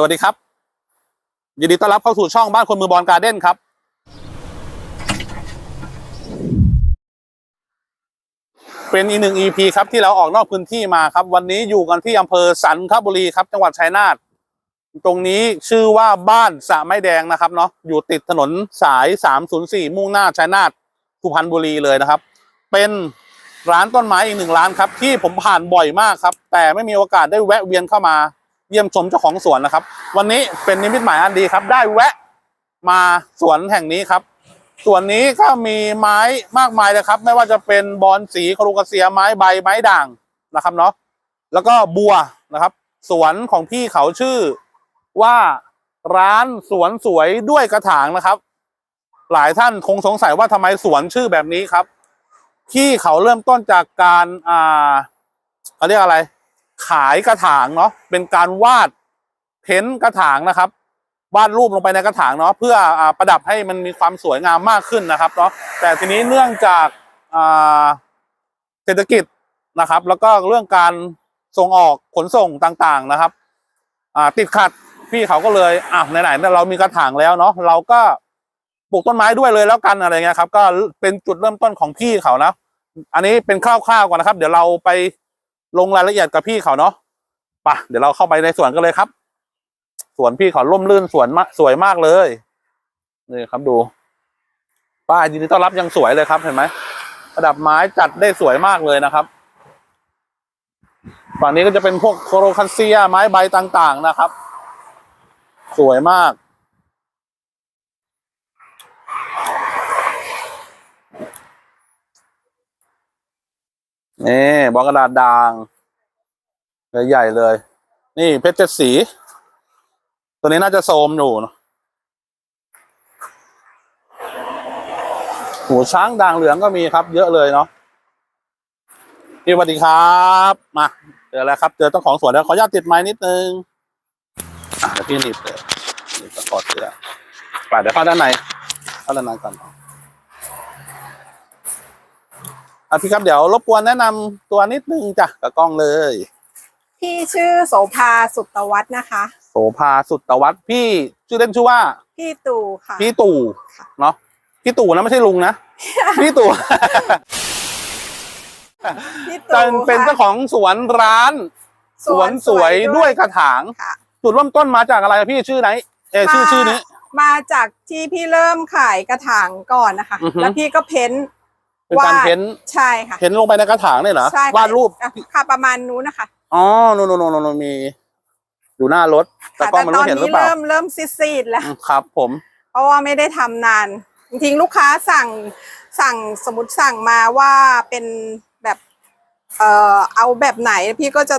สวัสดีครับ ยินดีต้อนรับเข้าสู่ช่องบ้านคนมือบอลการ์เด้นครับ เป็นอีกหนึ่ง EP ครับที่เราออกนอกพื้นที่มาครับ วันนี้อยู่กันที่อำเภอสันคบุรีครับ จังหวัดชัยนาทตรงนี้ชื่อว่าบ้านสะไม้แดงนะครับเนาะอยู่ติดถนนสาย 304 มุ่งหน้าชัยนาทสุพรรณบุรีเลยนะครับ เป็นร้านต้นไม้อีกหนึ่งร้านครับ ที่ผมผ่านบ่อยมากครับ แต่ไม่มีโอกาสได้แวะเวียนเข้ามา เยี่ยมชมเจ้าของสวนนะครับ วันนี้เป็นนิมิตหมายอันดีครับ ได้แวะมาสวนแห่งนี้ครับส่วนนี้ก็มีไม้มากมายเลยครับ ไม่ว่าจะเป็นบอนสีคารูกเซียไม้ใบไม้ด่างนะครับเนาะแล้วก็บัวนะครับ สวนของพี่เขาชื่อว่าร้านสวนสวยด้วยกระถางนะครับ หลายท่านคงสงสัยว่าทำไมสวนชื่อแบบนี้ครับ ที่เขาเริ่มต้นจากการอ่าเขาเรียกอะไร ขายกระถางเนาะเป็นการวาดเพ้นกระถางนะครับ วาดรูปลงไปในกระถางเนาะเพื่ออประดับให้มันมีความสวยงามมากขึ้นนะครับเนาะแต่ทีนี้เนื่องจากาเศรษฐกิจนะครับ แล้วก็เรื่องการส่งออกขนส่งต่างๆนะครับติดขัดพี่เขาก็เลยอะไหนๆเรามีกระถางแล้วเนาะเราก็ปลูกต้นไม้ด้วยเลยแล้วกันอะไรเงี้ยครับ ก็เป็นจุดเริ่มต้นของพี่เขานะ อันนี้เป็นคร่าวๆก่อนนะครับ เดี๋ยวเราไป ลงรายละเอียดกับพี่เขาเนาะปะเดี๋ยวเราเข้าไปในสวนกันเลยครับ สวนพี่เขาร่มรื่นสวนมะสวยมากเลยนี่ครับดู ป้ายยินดีต้อนรับยังสวยเลยครับเห็นไหมระดับไม้จัดได้สวยมากเลยนะครับ ฝั่งนี้ก็จะเป็นพวกโคโรคันเซียไม้ใบต่างๆนะครับ สวยมาก นี่บล็อกกระดาษด่างใหญ่เลย นี่เพชรเจ็ดสี ตัวนี้น่าจะโซมอยู่นะหูช้างด่างเหลืองก็มีครับ เยอะเลยเนาะพี่สวัสดีครับมาเจอแล้วครับ เจอเจ้าของสวนแล้วขออนุญาตติดไม้นิดนึงอะเดี๋ยวพี่หนีบเลยหนีบตะกอดเสือไปเดี๋ยวเข้าด้านในเข้าด้านในก่อน อะพี่ครับเดี๋ยวรบกวนแนะนำตัวนิดนึงจ้ะกับกล้องเลย พี่ชื่อโสภาสุตวัฒน์นะคะ โสภาสุตตวัฒน์พี่ชื่อเล่นชื่อว่า พี่ตู่ค่ะ พี่ตู่ค่ะ เนาะพี่ตู่นะไม่ใช่ลุงนะ พี่ตู่ พี่เป็ตู่นเป็นเจ้าของสวนร้าน สวนสวยด้วยกระถางค่ะ จุดเริ่มต้นมาจากอะไรพี่ชื่อไหน เออชื่อมา ชื่อนี้ มาจากที่พี่เริ่มขายกระถางก่อนนะคะ อือฮึ แล้วพี่ก็เพ้นท์ เป็นการเพ้นท์ใช่ค่ะเพ้นท์ลงไปในกระถางเนี่ยเหรอใช่ค่ะวาดรูป อะค่ะประมาณนู้นนะคะอ๋อโนโนโนโนโนมีอยู่หน้ารถ แต่ค่ะกล้องแต่มันตอไม่นเห็นหรืนี้อเปล่าเริ่มเริ่มซีดๆแล้ว อืมครับ ผม เพราะว่าไม่ได้ทำนานจริงๆลูกค้าสั่งสั่งสมมติสั่งมาว่าเป็นแบบเอ่อเอาแบบไหนพี่ก็จะ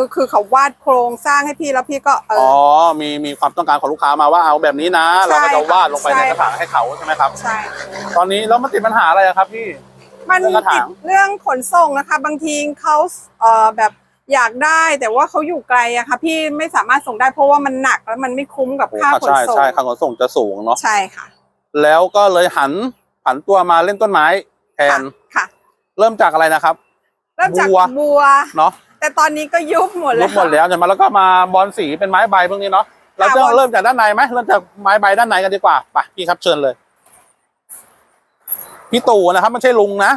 คือคือเขาวาดโครงสร้างให้พี่แล้วพี่ก็เออ๋ออ มีมีความต้องการของลูกค้ามาว่าเอาแบบนี้นะใช่เราก็จะวาดลงไปใช่ในกระถางให้เขาใช่ไหมครับ ใช่ ตอนนี้แล้วมันติดปัญหาอะไรอะครับพี่ มันเรื่องกระถางติดเรื่องขนส่งนะคะ บางทีเขาเอ่อแบบอยากได้แต่ว่าเขาอยู่ไกลอะค่ะ พี่ไม่สามารถส่งได้เพราะว่ามันหนักแล้วมันไม่คุ้มกับโอ้ค่าขนใช่ส่งใช่ค่าขนส่งจะสูงเนาะใช่ค่ะแล้วก็เลยหันผันตัวมาเล่นต้นไม้แทนค่ะเริ่มจากอะไรนะครับ เริ่มจากบัวบัวเนาะ แต่ตอนนี้ก็ยุบหมดลแล้บวหมดแล้วใช่ไหมแล้วก็มาบอลสีเป็นไม้ใบพวกนี้เนาะเราจะบอล เริ่มจากด้านในไหมเริ่มจากไม้ใบด้านในกันดีกว่าไปพี่ครับเชิญเลยพี่ตู่นะครับไม่ใช่ลุงนะ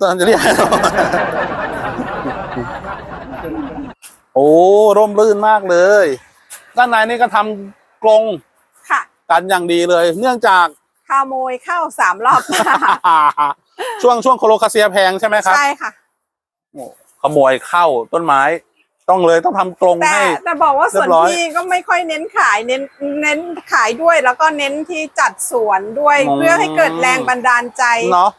ตอนจะเรียก โอ้ร่มรื่นมากเลย ด้านในนี่ก็ทำกรงค่ะกันอย่างดีเลย เนื่องจาก ขโมยเข้าสามรอบ ช่วงช่วงโคโลคาเซียแพงใช่ไหมครับ ใช่ค่ะ โอ้ ขโมยเข้าต้นไม้ ต้องเลยต้องทำกรงแต่ให้ แต่บอกว่าส่วนเรียบร้อยพี่ก็ไม่ค่อยเน้นขายเน้นเน้นขายด้วย แล้วก็เน้นที่จัดสวนด้วยอืมเพื่อให้เกิดแรงบันดาลใจ เนาะ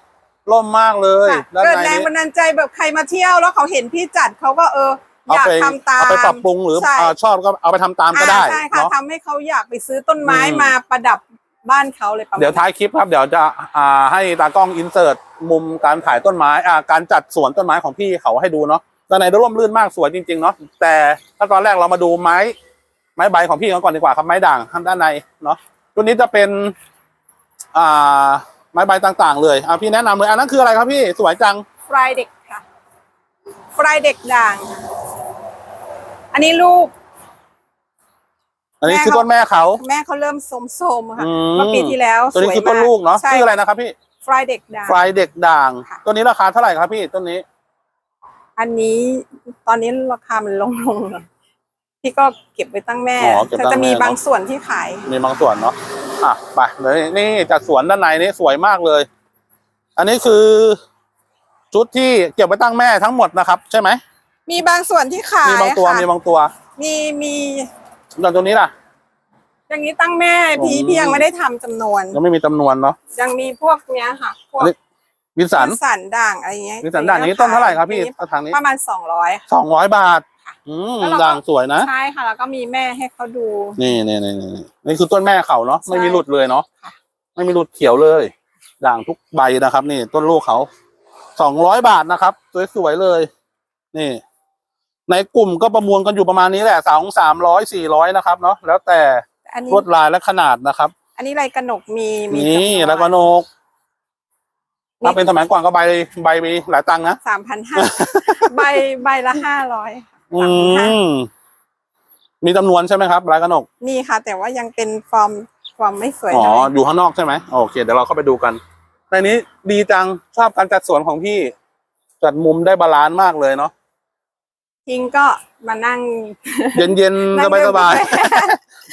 ร่มมากเลยค่ะด้านเกิดในแรงนี้บันดาลใจแบบใครมาเที่ยวแล้วเขาเห็นพี่จัดเขาก็เออเอาอยากไปทำตาม เอาไปปรับปรุงหรือใช่อ่าชอบก็เอาไปทำตามก็ได้อ่าใช่ค่ะเนาะ ทำให้เขาอยากไปซื้อต้นไม้อืม มาประดับ บ้านเขาเลยประมาณเดี๋ยวท้ายคลิปครับ เดี๋ยวจะอ่าให้ตากล้องอินเสิร์ตมุมการขายต้นไม้อ่าการจัดสวนต้นไม้ของพี่เขาให้ดูเนาะด้านในร่มรื่นมากสวยจริงๆเนาะแต่ถ้าตอนแรกเรามาดูไม้ไม้ใบของพี่เขาก่อนดีกว่าครับไม้ด่างด้านในเนาะตัวนี้จะเป็นอ่าไม้ใบต่างๆ เลยอ่าพี่แนะนำเลยอันนั้นคืออะไรครับพี่สวยจังฟรายเด็กค่ะฟรายเด็กด่าง อันนี้รูป อันนี้แม่คือเขาต้นแม่เขา แม่เขาเริ่มโสมๆค่ะอืม เมื่อปีที่แล้วตัวนี้สวยคือต้นมากลูกเนาะใช่ชื่ออะไรนะครับพี่ฟรายเด็กดาฟรายเด็กด่าง ค่ะ ตัวนี้ราคาเท่าไหร่ครับพี่ต้นนี้ อันนี้ตอนนี้ราคามันลงลงๆหน่อยพี่ก็เก็บไว้ตั้งแม่อ๋อเก็บแต่ตั้จะงแม่มีเนอะบางส่วนที่ขาย มีบางส่วนเนาะอะไปเลยนี่จากสวนด้านในนี่สวยมากเลย อันนี้คือ ชุดที่เก็บไว้ตั้งแม่ทั้งหมดนะครับ ใช่ไหมมีบางส่วนที่ขายมีบางตัวค่ะมีบางตัว มีมี อย่างตัวนี้ล่ะ อย่างนี้ตั้งแม่พี่อืมพี่ยังไม่ได้ทำจำนวน ยังไม่มีจำนวนเนาะ ยังมีพวกเนี้ยค่ะพวกอันนี้ วินสันวิสันด่างอะไรเงี้ยวินสันด่างนี้ต้นเท่าไหร่ครับพี่อันนี้ทางนี้ประมาณสองร้อย สองร้อยบาทอืมแล้วเราก็ ด่างสวยนะ ใช่ค่ะแล้วก็มีแม่ให้เขาดู นี่นี่นี่นี่นี่คือต้นแม่เขาเนาะใช่ไม่มีหลุดเลยเนาะค่ะ ไม่มีหลุดเขียวเลย ด่างทุกใบนะครับ นี่ต้นลูกเขาสองร้อยบาทนะครับ สวยๆเลย นี่ ในกลุ่มก็ประมูลกันอยู่ประมาณนี้แหละสองสามร้อยสี่ร้อยนะครับเนาะแล้วแต่อันนี้ลวดลายและขนาดนะครับ อันนี้ไรกระหนกมีมีนี่แล้วก็นกถ้าเป็นสมัยก่อนก็ใบใบมีหลายตังค์นะ สามพันห้าใบใบละห้าร้อยอืมมีจำนวนใช่ไหมครับลายกระหนกมีค่ะ แต่ว่ายังเป็นฟอร์มฟอร์มไม่สวยอ๋อเท่าไหร่อยู่ข้างนอกใช่ไหมโอเคเดี๋ยวเราเข้าไปดูกัน ในนี้ดีจังชอบการจัดสวนของพี่ จัดมุมได้บาลานซ์มากเลยเนาะ ทิ้งก็มานั่ง เย็นเย็นๆนั่สงบายสบาย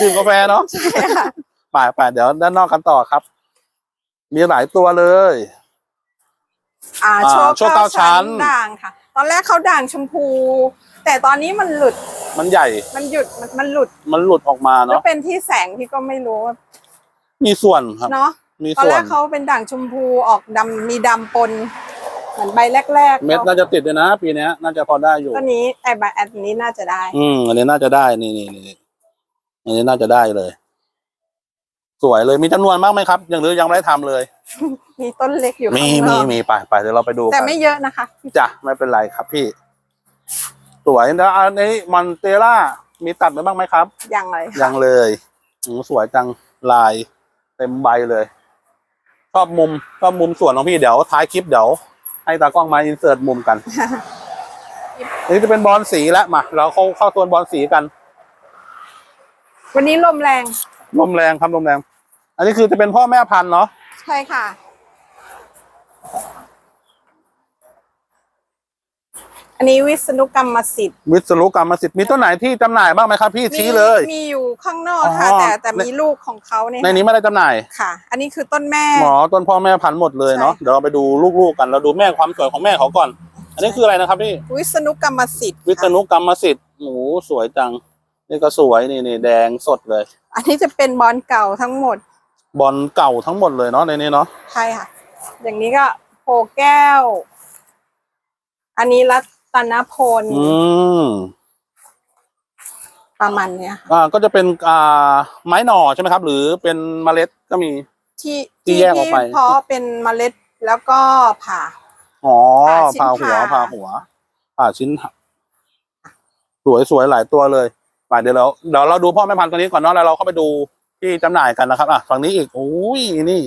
ดื่มกาแฟดื่มกาแฟเนาะใช่ค่ะไปไปเดี๋ยวด้านนอกกันต่อครับ มีหลายตัวเลย อ่าอ่าโชว์โชว์เก้าชั้นด่างค่ะ ตอนแรกเขาด่างชมพู แต่ตอนนี้มันหลุด มันใหญ่ มันหยุดมันมันหลุด มันหลุดออกมาแล้วเนาะเป็นที่แสงพี่ก็ไม่รู้ว่ามีส่วนครับเนาะมีตอนส่วแรนกเขาเป็นด่างชมพูออกดำมีดำปน เหมือนใบแรกๆเม็ดน่าจะติดเลยนะ ปีเนี้ยน่าจะพอได้อยู่ตัวนี้ไอ้ใบแอดนี้น่าจะได้ อืมอันนี้น่าจะได้นี่นี่นี่อันนี้น่าจะได้เลย สวยเลยมีจำนวนมากไหมครับ ยังหรือยังไม่ได้ทำเลย มีต้นเล็กอยู่มีข้างนมีอกมีไปไปเดี๋ยวเราไปดูแต่กันไม่เยอะนะคะจ้ะไม่เป็นไรครับพี่ สวยแล้วอันนี้มอนเตล่ามีตัดไปบ้างไหมครับ ยังเลยยัค่ะงเลยอืมสวยจังลายเต็มใบเลยชอบมุมชอบมุมสวนของพี่เดี๋ยวท้ายคลิปเดี๋ยว ให้ตากล้องมาอินเสิร์ตมุมกันอันนี้จะเป็นบอลสีแล้วมาเราเข้าเข้าโซนบอลสีกัน วันนี้ลมแรง ลมแรงครับลมแรง อันนี้คือจะเป็นพ่อแม่พันธุ์เนาะใช่ค่ะ อันนี้วิษณุกรรมสิทธิ์วิศรุกรรมสิทธิ์มีต้นไหนที่จำหน่ายบ้างไหมครับพี่ชี้เลย มีอยู่ข้างนอกค่ะ อ๋อ แต่แต่ในมีลูกของเขาเนี่ยในนี้ไม่ได้จำหน่ายค่ะ อันนี้คือต้นแม่ หมอต้นพ่อแม่พันธุ์หมดเลยเนาะใช่ เดี๋ยวเราไปดูลูกๆกันเราดูแม่ความสวยของแม่เขาก่อน อันนี้คืออะไรนะครับพี่ วิษณุกรรมสิทธิ์วิษค่ะณุกรรมสิทธิ์หมูสวยจัง นี่ก็สวยนี่นี่แดงสดเลย อันนี้จะเป็นบอลเก่าทั้งหมดบอลเก่าทั้งหมดเลยเนาะในนี้เนาะใช่ค่ะ อย่างนี้ก็โพแก้ว อันนี้รัต นพลอืมประมาณเนี้ยค่ะอ่าก็จะเป็นอ่าไม้หน่อใช่ไหมครับ หรือเป็นเมล็ดก็มี ที่ที่แยกออกไปเพาะเป็นเมล็ดแล้วก็ผ่า อ๋อผ่าผ่าชิ้นหัวผ่าผ่า หัวผ่าชิ้นหักสวยสวยหลายตัวเลยไปเดี๋ยวเราเดี๋ยวเราดูพ่อแม่พันธุ์ตัวนี้ก่อนเนาะแล้วเราเข้าไปดูที่จำหน่ายกันนะครับ อะฝั่งนี้อีกโอ้ยนี่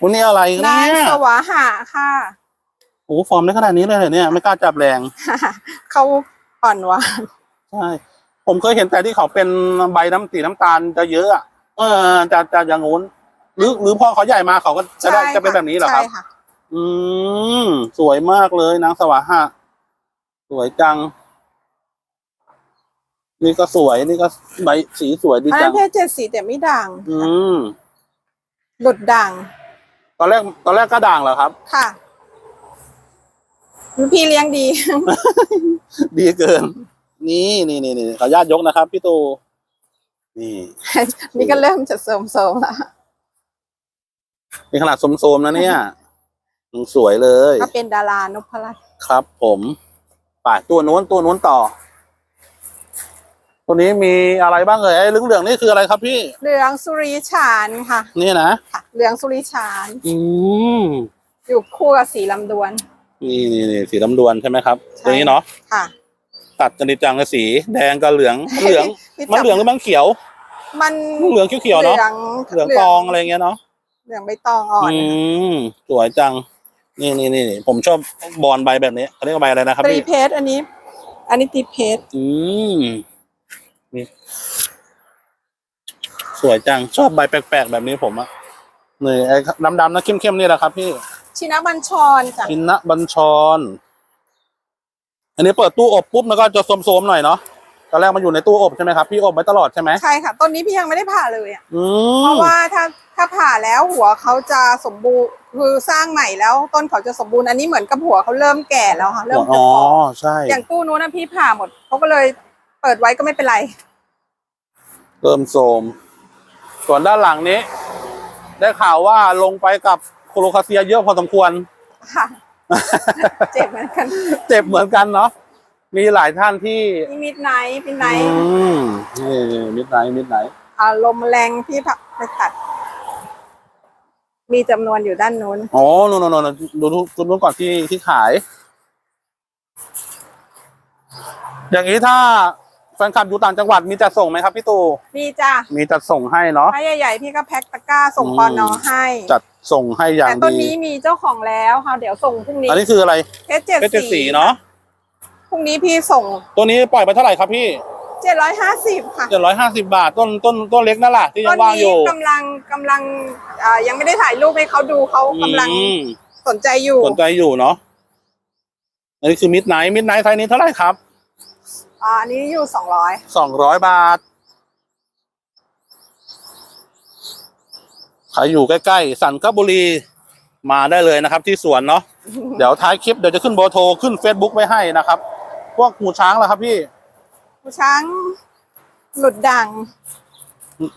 วันนี้อะไรนางเนี่ยสวาหะค่ะ โอ้ฟอร์มได้ขนาดนี้เลยเหรอเนี่ยไม่กล้าจับแรงเขาอ่อนหวานใช่ผมเคยเห็นแต่ที่เขาเป็นใบน้ำสีน้ำตาลจะเยอะอะเออจะจะอย่างงู้นหรือหรือพอเขาใหญ่มาเขาก็จะได้ใช่จะเป็นแบบนี้เหรอครับใช่ค่ะ อืมสวยมากเลยนางสวาหะสวยจัง นี่ก็สวยนี่ก็ใบสีสวยดีอันจันั้งนเพศเจ็ดสีแต่ไม่ด่าง อืมหลุดด่าง ตอนแรกตอนแรกก็ด่างเหรอครับ ค่ะ พี่เลี้ยงดี ดีเกิน นี่นี่นี่นี่ขออนุญาตยกนะครับ พี่ตูนี่นี่ก็เริ่มจะโสมๆแล้วนี่ขนาดโสมๆนะเนี่ยยังสวยเลย ก็เป็นดารานพรัตน์ครับผมไป่ตัวนู้นตัวนู้นต่อ ตัวนี้มีอะไรบ้างเอ่ยไอ้เหลืองๆนี่คืออะไรครับพี่ เหลืองสุริฉานค่ะ นี่นะค่ะเหลืองสุริฉาน อืมอยู่คู่กับสีลำดวน นี่นี่นี่สีลำดวนใช่ไหมครับใช่ตัวนี้เนาะค่ะ ตัดกันดีจังกับสีแดงกับเหลืองเหลืองพี่มันเหลืองหรือมันเขียว มันเหลืองเขียวๆเนาะเหลืองเหลืองตองอะไรเงี้ยเนาะเหลืองใบตองอ่อนอืมสวยจัง นี่นี่นี่นี่ผมชอบบอลใบแบบนี้เขาเรียกว่าใบอะไรนะครับตรีพี่เพชรอันนี้ อันนี้ตรีเพชรอืมนี่สวยจังชอบใบแปลกๆแบบนี้ผมอะนี่ไอ้ดำๆนะเข้มๆนี่แหละครับ พี่ ชินะบัญชรจ้ะชินะบัญชร อันนี้เปิดตู้อบปุ๊บมันก็จะโสมๆหน่อยเนาะตอนแรกมันอยู่ในตู้อบใช่ไหมครับพี่อบไว้ตลอดใช่ไหมใช่ค่ะต้นนี้พี่ยังไม่ได้ผ่าเลยอะอืเพมราะว่าถ้าถ้าผ่าแล้วหัวเขาจะสมบูรณ์คือสร้างใหม่แล้วต้นเขาจะสมบูรณ์อันนี้เหมือนกับหัวเขาเริ่มแก่แล้วค่ะเริ่มอ๋จะอฟอใช่อย่างตู้นู้นนะพี่ผ่าหมดเขาก็เลยเปิดไว้ก็ไม่เป็นไร เริ่มโสมส่วนด้านหลังนี้ ได้ข่าวว่าลงไปกับ โคโลคาเซียเยอะพอสมควรค่ะเจ็บเหมือนกัน เจ็บเหมือนกันเนาะมีหลายท่านที่นี่มิดไนท์มิดไนอืท์มนี่มิดไนท์มิดไนท์อ่าลมแรงพี่ผักไปตัด มีจำนวนอยู่ด้านนู้นอ๋อนู่นนู่นนู่นดูดูดูนู้นก่อนที่ที่ขาย อย่างนี้ถ้าแฟนคลับอยู่ต่างจังหวัดมีจัดส่งไหมครับพี่ตู่มีจ้ะมีจัดส่งให้เนาะถ้าใหญ่ๆพี่ก็แพ็คตะกร้าส่งอืมปอนอให้ จัด ส่งให้อย่างแต่ต้นดี นี้มีเจ้าของแล้วค่ะ เดี๋ยวส่งพรุ่งนี้อันนี้คืออะไรเพชรเจ็ดเพชรเจ็ดสีสีเนาะพรุ่งนี้พี่ส่งตัวนี้ปล่อยไปเท่าไหร่ครับพี่เจ็ดร้อยห้าสิบค่ะเจ็ดร้อยห้าสิบาทต้นต้นต้นเล็กนั่นแหละที่ยัต้งนว่างอนี้ยู่กำลังกำลังอ่ายังไม่ได้ถ่ายรูปให้เขาดูเขากำลังอืมสนใจอยู่สนใจอยู่เนาะอันนี้คือมิดไนท์มิดไนท์ไซส์นี้เท่าไหร่ครับ อ่าอันนี้อยู่สองร้อยสองร้อยบาท ใครอยู่ใกล้ๆสันคบุรีมาได้เลยนะครับ ที่สวนเนาะเดี๋ยวท้ายคลิปเดี๋ยวจะขึ้นเบอร์โทรขึ้น Facebook ไว้ให้นะครับ พวกหูช้างล่ะครับพี่ผู้ช้างหลุดด่าง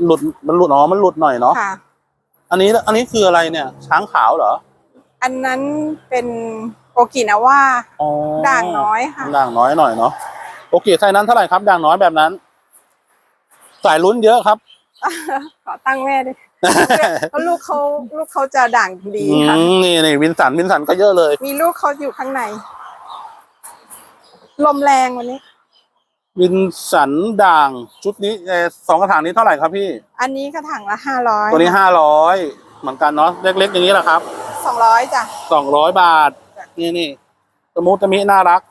หลุดมันหลุดอ๋อมันหลุดหน่อยเนาะค่ะ อันนี้อันนี้คืออะไรเนี่ย ช้างขาวเหรอ อันนั้นเป็นโอกินาว่าอ๋อด่างน้อยค่ะด่างน้อยหน่อยเนาะโอเคไซส์นั้นเท่าไหร่ครับด่างน้อยแบบนั้น สายลุ้นเยอะครับ ขอตั้งแม่ด้วย เพราะลูกเขาลูกเขาจะด่างดีอืค่ะมนี่นี่วินสันวินสันก็เยอะเลย มีลูกเขาอยู่ข้างใน ลมแรงวันนี้ วินสันด่างชุดนี้เออสองกระถางนี้เท่าไหร่ครับพี่ อันนี้กระถางละห้าร้อยตัวนี้ห้าร้อยเหมือนกันเนาะเล็กๆ อย่างนี้แหละครับสองร้อยจ้ะ สองร้อยบาท นี่นี่ตะมุตะมิน่ารัก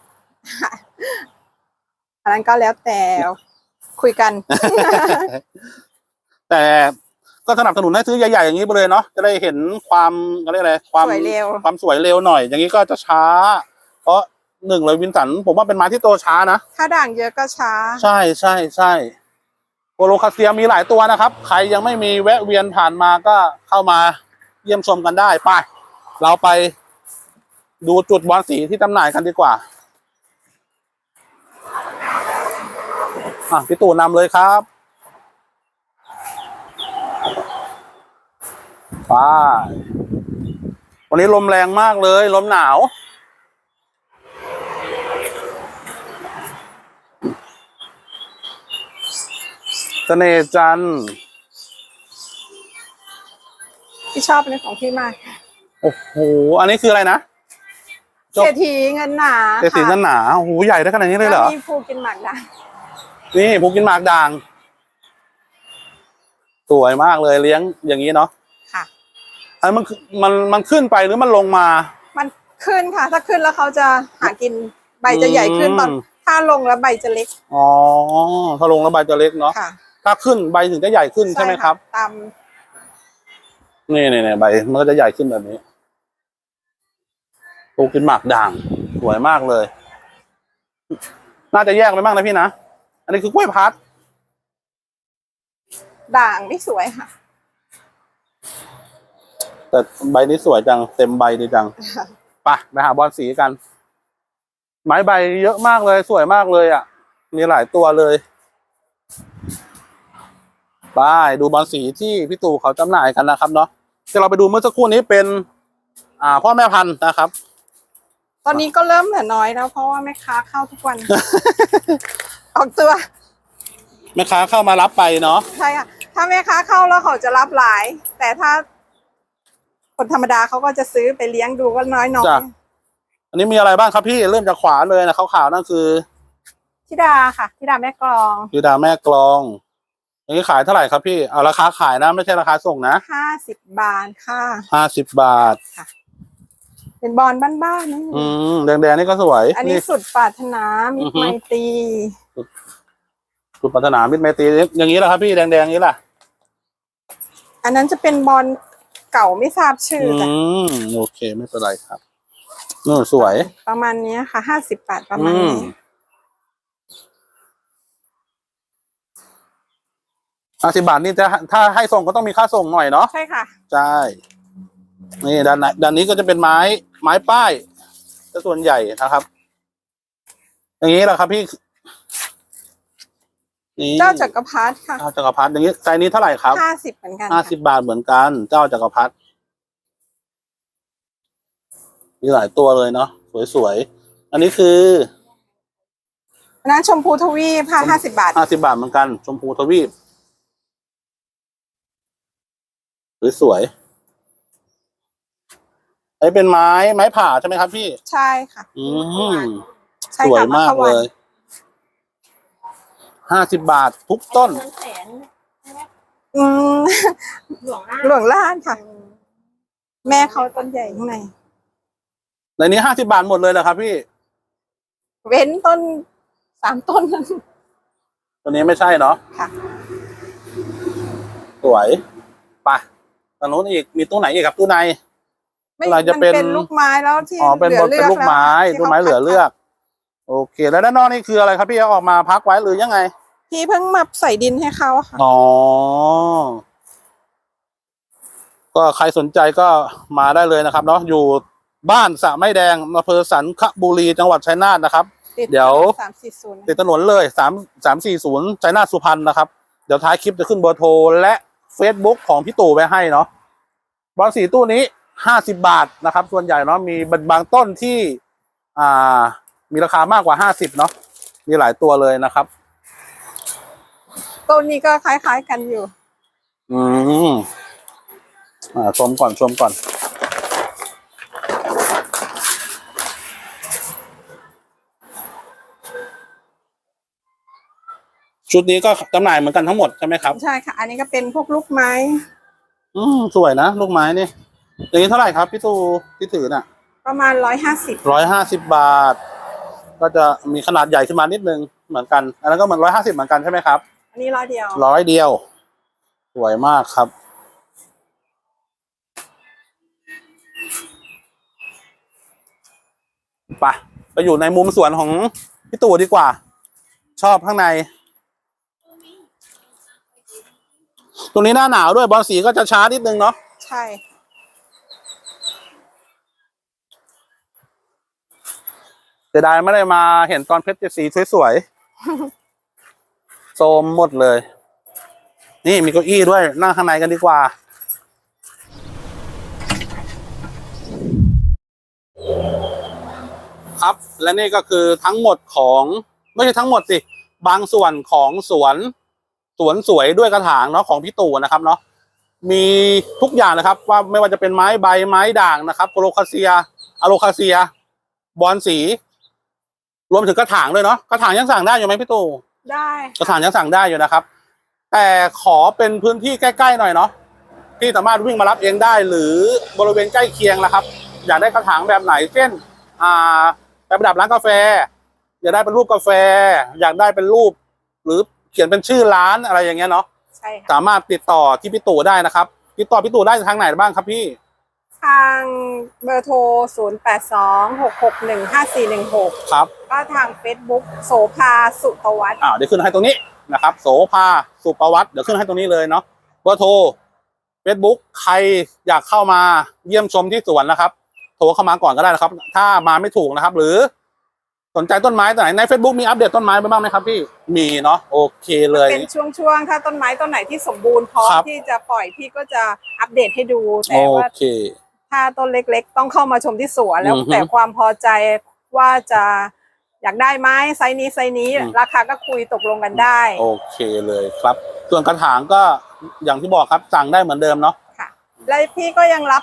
อันนั้นก็แล้วแต่คุยกัน แต่ ก็สนับสนุนให้ซื้อใหญ่ๆอย่างนี้ไปเลยเนาะจะได้เห็นความอะไรยกอะไรความสวยเร็ว ความสวยเร็วหน่อย อย่างนี้ก็จะช้า เพราะหนึ่งเลยวินสัน ผมว่าเป็นไม้ที่โตช้านะถ้าด่างเยอะก็ช้า ใช่ใช่ใช่โคโลคาเซียมีหลายตัวนะครับ ใครยังไม่มีแวะเวียนผ่านมาก็เข้ามาเยี่ยมชมกันได้ไปเราไปดูจุดบอลสีที่จำหน่ายกันดีกว่าอะพี่ตู่นำเลยครับ ไปวันนี้ลมแรงมากเลย ลมหนาว เสน่ห์จันทร์ที่ชอบเป็นของพี่มากโอ้โห อันนี้คืออะไรนะจบเศรษฐีเงินหนาเศรษฐีเงินหนาโอ้โห ใหญ่ได้ขนาดนี้เลยเหรอแล้วมีภูกินหมากด่าง นี่ภูกินหมากด่าง สวยมากเลยเลี้ยงอย่างนี้เนาะค่ะ อันมันคือมันมันขึ้นไปหรือมันลงมา มันขึ้นค่ะ ถ้าขึ้นแล้วเขาจะหากินใบจะใหญ่ขึ้นตอนอืมถ้าลงแล้วใบจะเล็ก อ๋อ ถ้าลงแล้วใบจะเล็กเนาะค่ะ ถ้าขึ้นใบถึงจะใหญ่ขึ้นใช่ไหมครับะตามนี่นี่นี่ใบมันก็จะใหญ่ขึ้นแบบนี้ภูกินหมากด่างสวยมากเลย น่าจะแยกไปบ้างนะพี่นะ อันนี้คือกล้วยพัด ด่างไม่สวยค่ะ แต่ใบนี้สวยจัง เต็มใบดีจังไปไปหาบอลสีกัน ไม้ใบเยอะมากเลย สวยมากเลยอะ มีหลายตัวเลยไปดูบอลสีที่พี่ตู่เขาจำหน่ายกันนะครับเนาะที่เราไปดูเมื่อสักครู่นี้เป็น อ่า พ่อแม่พันธุ์นะครับ ตอนนี้ก็เริ่มเหลือน้อยแล้ว เพราะว่าแม่ค้าเข้าทุกวัน ออกตัวแม่ค้าเข้ามารับไปเนาะใช่ค่ะถ้าแม่ค้าเข้าแล้วเขาจะรับหลาย แต่ถ้า คนธรรมดาเขาก็จะซื้อไปเลี้ยงดูก็น้อยน้อยจ้ะอันนี้มีอะไรบ้างครับพี่เริ่มจากขวาเลยนะขาวๆนั่นคือธิดาค่ะธิดาแม่กลองยูดาแม่กลองอย่างนี้ขายเท่าไหร่ครับพี่เอาราคาขายนะ ไม่ใช่ราคาส่งนะห้าสิบบาทค่ะ ห้าสิบบาท เป็นบอลบ้านๆนะอืมแดงๆนี่ก็สวยอันนี้สุดปรารถนามิอืตอฮึรไมตรีสุดปัฒนามิตรไมตรีอย่างนี้แหละครับพี่แดงๆนี้ล่ะอันนั้นจะเป็นบอล เก่าไม่ทราบชื่ออือจ้ะมโอเคไม่เป็นไรครับเออสวย ประมาณเนี้ยค่ะห้าสิบบาทประมาณอืมนี้ห้าสิบบาทนี่จะถ้าให้ส่งก็ต้องมีค่าส่งหน่อยเนาะใช่ค่ะ ใช่นี่ด้านไหนด้านนี้ก็จะเป็นไม้ไม้ป้ายก็ส่วนใหญ่นะครับ อย่างนี้แหละครับพี่ นี่เจ้าจักรพรรดิค่ะเจ้าจักรพรรดิอย่างนี้ไซส์นี้เท่าไหร่ครับห้าสิบเหมือนกันห้าค่ะสิบบาทเหมือนกัน เจ้าจักรพรรดิมีหลายตัวเลยเนาะสวยๆอันนี้คืออันนั้นชมพูทวีปค่ะห้าสิบบาทห้าสิบาทเหมือนกัน ชมพูทวีปสวยๆอันนี้เป็นไม้ไม้ผ่าใช่ไหมครับพี่ ใช่ค่ะ อืมใช่สวยค่ะมากะขเลวันย ห้าสิบบาททุกต้นเงินแสนใช่ไหมอืมหลวงหน้าหลวงล้านค่ะ แม่เขาต้นใหญ่ข้างในในนี้ห้าสิบาทหมดเลยเหรอครับพี่ เว้นต้นสามต้นนั้นตัวนี้ไม่ใช่เนาะค่ะ สวยไปตอนนู้นอีก มีตู้ไหนอีกครับตู้ใน ไม่เราจะมันเป็น เป็นลูกไม้แล้วที่อ๋อเป็นเหลืบอนเลืเป็นอกลูกไม้ที่ลูกไม้ขาเหลือเลือก โอเคแล้วด้านนอกนี่คืออะไรครับพี่เอาออกมาพักไว้หรือยังไง พี่เพิ่งมาใส่ดินให้เขาค่ะ อ๋อ ก็ใครสนใจก็มาได้เลยนะครับเนาะอยู่บ้านสระไม้แดงอำเภอสันคบุรีจังหวัดชัยนาทนะครับ ติดเดี๋ยว สามสี่ศูนย์ติดถนนเลยสามสามสี่ศูนย์ชัยนาทสุพรรณนะครับ เดี๋ยวท้ายคลิปจะขึ้นเบอร์โทรและ Facebook ของพี่ตู่ไว้ให้เนาะบอลสีตู้นี้ห้าสิบาทนะครับ ส่วนใหญ่เนาะมีบางบางต้นที่ อ่า มีราคามากกว่าห้าสิบเนาะมีหลายตัวเลยนะครับต้นนี้ก็คล้ายๆกันอยู่ อืมอ่าชมก่อนชมก่อน ชุดนี้ก็จำหน่ายเหมือนกันทั้งหมดใช่ไหมครับ ใช่ค่ะ อันนี้ก็เป็นพวกลูกไม้ อืมสวยนะลูกไม้นี่อย่างนี้เท่าไหร่ครับพี่ตูที่ถือน่ะ ประมาณร้อยห้าสิบร้อยห้าสิบบาท ก็จะมีขนาดใหญ่ขึ้นมานิดนึงเหมือนกัน อันนั้นก็เหมือนร้อยห้าสิบเหมือนกันใช่ไหมครับ อันนี้ร้อยเดียวร้อยเดียว สวยมากครับ ไปไปอยู่ในมุมสวนของพี่ตู่ดีกว่า ชอบข้างใน ตรงนี้หน้าหนาวด้วยบอลสีก็จะช้านิดนึงเนาะใช่ เสียดายไม่ได้มาเห็นตอนเพชรเจ็ดสีสวยๆโซมหมดเลย นี่มีเก้าอี้ด้วยนั่งข้างในกันดีกว่าครับและนี่ก็คือทั้งหมดของไม่ใช่ทั้งหมดสิ บางส่วนของสวนสวนสวยด้วยกระถางเนาะของพี่ตู่นะครับเนาะมีทุกอย่างนะครับว่าไม่ว่าจะเป็นไม้ใบไม้ด่างนะครับโคโลคาเซียอะโลคาเซีย บอลสี รวมถึงกระถางด้วยเนาะกระถางยังสั่งได้อยู่ไหมพี่ตู่ได้กระถางยังสั่งได้อยู่นะครับ แต่ขอเป็นพื้นที่ใกล้ๆหน่อยเนาะที่สามารถวิ่งมารับเองได้ หรือบริเวณใกล้เคียงนะครับ อยากได้กระถางแบบไหนเช่น อ่าแบบประดับร้านกาแฟ อยากได้เป็นรูปกาแฟ อยากได้เป็นรูป หรือเขียนเป็นชื่อร้านอะไรอย่างเงี้ยเนาะใช่ค่ะสามารถติดต่อที่พี่ตู่ได้นะครับ ติดต่อพี่ตู่ได้ทางไหนบ้างครับพี่ ทางเบอร์โทร 0 8 2 6 6 1 5 4 1 6 ครับ ก็ทาง Facebook โสภาสุตวัฒน์อ่าเดี๋ยวขึ้นให้ตรงนี้นะครับ โสภาสุประวัติเดี๋ยวขึ้นให้ตรงนี้เลยเนาะเบอร์โทร Facebook ใครอยากเข้ามาเยี่ยมชมที่สวนนะครับ โทรเข้ามาก่อนก็ได้นะครับ ถ้ามาไม่ถูกนะครับ หรือสนใจต้นไม้ตัวไหนใน Facebook มีอัปเดตต้นไม้ไปบ้างไหมครับพี่มีเนาะโอเคเลย เป็นช่วงๆถ้าต้นไม้ต้นไหนที่สมบูรณ์พร้อมครับ ที่จะปล่อยพี่ก็จะอัปเดตให้ดูโอแต่ว่า เค ถ้าต้นเล็กๆ ต้องเข้ามาชมที่สวนแล้วอือฮึ แต่ความพอใจว่าจะอยากได้ไม้ไซส์นี้ไซส์นี้อืมราคาก็คุยตกลงกันได้ โอเคเลยครับ ส่วนกระถางก็อย่างที่บอกครับสั่งได้เหมือนเดิมเนาะค่ะและพี่ก็ยังรับ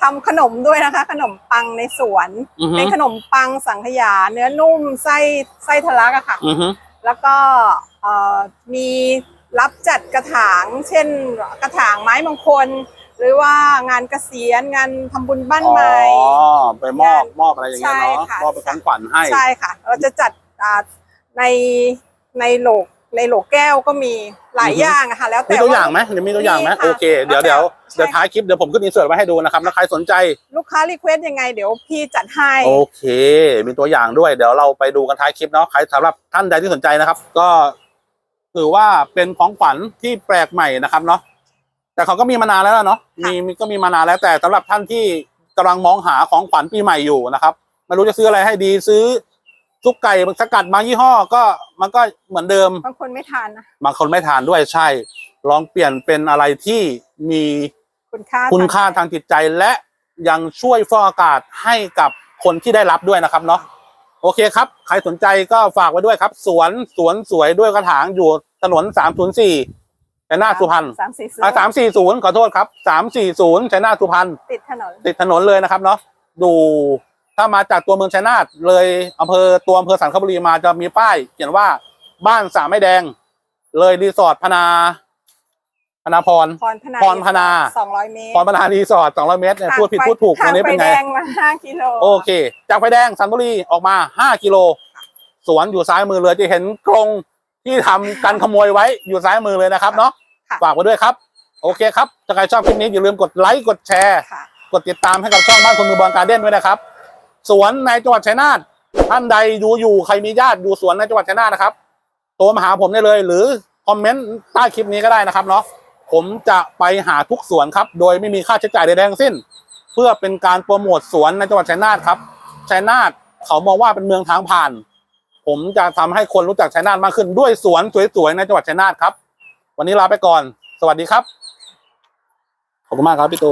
ทำขนมด้วยนะคะ ขนมปังในสวน อือฮึ เป็นขนมปังสังขยา เนื้อนุ่มไส้ไส้ทะลักอะค่ะ อือฮึ แล้วก็เอ่อมีรับจัดกระถาง เช่นกระถางไม้มงคล หรือว่างานเกษียณงานทำบุญบ้านใหม่อ๋อไปมอบมอบอะไรอย่างเงี้ยเนาะใช่ค่ะมอบเป็นของขวัญให้ใช่ค่ะ เราจะจัดอ่าในในโหลกในโหลแก้วก็มีหลายอือฮึอย่างอะค่ะแล้วมีแต่ตัวอย่างไหมเดี๋ยวมีตัวอย่างไหมมีค่ะโอเคเดี๋ยวแล้วแต่เดี๋ยวใช่เดี๋ยวท้ายคลิปเดี๋ยวผมขึ้นอินเสิร์ตไว้ให้ดูนะครับแล้วใครสนใจ ลูกค้ารีเควสยังไงเดี๋ยวพี่จัดให้โอเค มีตัวอย่างด้วยเดี๋ยวเราไปดูกันท้ายคลิปเนาะใครสำหรับท่านใดที่สนใจนะครับ ก็ถือว่าเป็นของขวัญที่แปลกใหม่นะครับเนาะ แต่เขาก็มีมานานแล้วล่ะเนาะมีมีก็มีมานานแล้วแต่สำหรับท่านที่กำลังมองหาของขวัญปีใหม่อยู่นะครับไม่รู้จะซื้ออะไรให้ดีซื้อซุปไก่สกัดบางยี่ห้อก็มันก็เหมือนเดิมบางคนไม่ทานนะบางคนไม่ทานด้วยใช่ ลองเปลี่ยนเป็นอะไรที่มีคุณค่าคุณค่าทางจิตใจและยังช่วยฟอกอากาศให้กับคนที่ได้รับด้วยนะครับเนาะโอเคครับ ใครสนใจก็ฝากไว้ด้วยครับ สวนสวนสวยด้วยกระถางอยู่ถนนสามศูนย์สี่ ชัยนาทสุพรรณสามสี่อ่าสามสี่ศูนย์ขอโทษครับสามสี่ศูนย์ชัยนาทสุพรรณติดถนนติดถนนเลยนะครับเนาะดูถ้ามาจากตัวเมืองชัยนาทเลยอำเภอตัวอำเภอสันคบุรีมาจะมีป้าย เขียนว่าบ้านสามไม้แดง เลยรีสอร์ทพนาพนาพรพรพนาพรพนาสองร้อยเมตรพรพนารีสอร์ท200เมตรเนี่ยพูดผิดทางพูดถูกทาอังนนี้เป็นไฟไงแดงมาห้ากิโลโอเค จากไฟแดงสันบุรีออกมา5กิโลสวนอยู่ซ้ายมือเลยจะเห็นกรงที่ทำกันขโมยไว้อยู่ซ้ายมือเลยนะครับเนาะค่ะ ฝากไว้ด้วยครับ โอเคครับถ้าใครชอบคลิปนี้อย่าลืมกดไลค์กดแชร์ค่ะกดติดตามให้กับช่องบ้านคนมือบอลการเด้นด้วยนะครับ สวนในจังหวัดชัยนาทท่านใดดูอยู่ใครมีญาติอยู่สวนในจังหวัดชัยนาทนะครับโทรมาหาผมได้เลย หรือคอมเมนต์ใต้คลิปนี้ก็ได้นะครับเนาะผมจะไปหาทุกสวนครับ โดยไม่มีค่าใช้จ่ายใดๆทั้งสิ้น เพื่อเป็นการโปรโมทสวนในจังหวัดชัยนาทครับชัยนาทเขามองว่าเป็นเมืองทางผ่าน ผมจะทำให้คนรู้จักชัยนาทมากขึ้นด้วยสวนสวยๆในจังหวัดชัยนาทครับ วันนี้ลาไปก่อน สวัสดีครับ ขอบคุณมากครับพี่โต